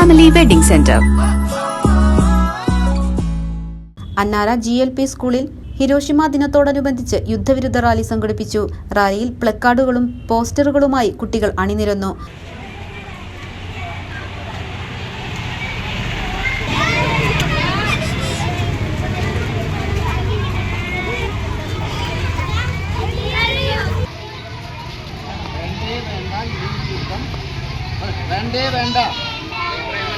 Family wedding centre Annara G L P സ്കൂളിൽ Hiroshima ദിനത്തോടനുബന്ധിച്ച് യുദ്ധവിരുദ്ധ റാലി സംഘടിപ്പിച്ചു. റാലിയിൽ പ്ലക്കാർഡുകളും പോസ്റ്ററുകളുമായി കുട്ടികൾ അണിനിരന്നു. വേണ്ടേ വേണ്ട.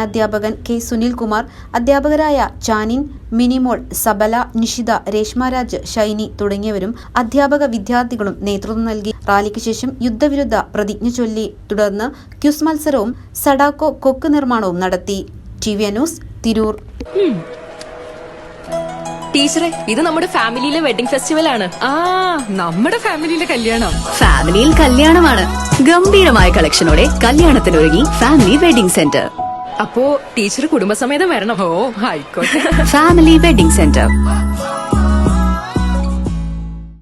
അധ്യാപകൻ കെ സുനിൽകുമാർ അധ്യാപകരായ ചാനിൻ മിനിമോൾ സബല നിഷിത രേഷ്മരാജ് ഷൈനി തുടങ്ങിയവരും അധ്യാപക വിദ്യാർത്ഥികളും നേതൃത്വം നൽകി. റാലിക്ക് ശേഷം യുദ്ധവിരുദ്ധ പ്രതിജ്ഞ ചൊല്ലി. തുടർന്ന് ക്യുസ് മത്സരവും സഡാക്കോ കൊക്ക് നിർമ്മാണവും നടത്തി. T V news Tirur. ടീച്ചറെ ഇത് നമ്മുടെ ഫാമിലിയിലെ വെഡിംഗ് ഫെസ്റ്റിവൽ ആണ് ആ നമ്മുടെ ഫാമിലിയിലെ കല്യാണം. ഫാമിലിയിൽ കല്യാണമാണ്. ഗംഭീരമായ കളക്ഷനോടെ കല്യാണത്തിനൊരുങ്ങി ഫാമിലി വെഡിംഗ് സെന്റർ. അപ്പോ ടീച്ചർ കുടുംബസമേതം വരണം. ഓ ഫാമിലി വെഡിംഗ് സെന്റർ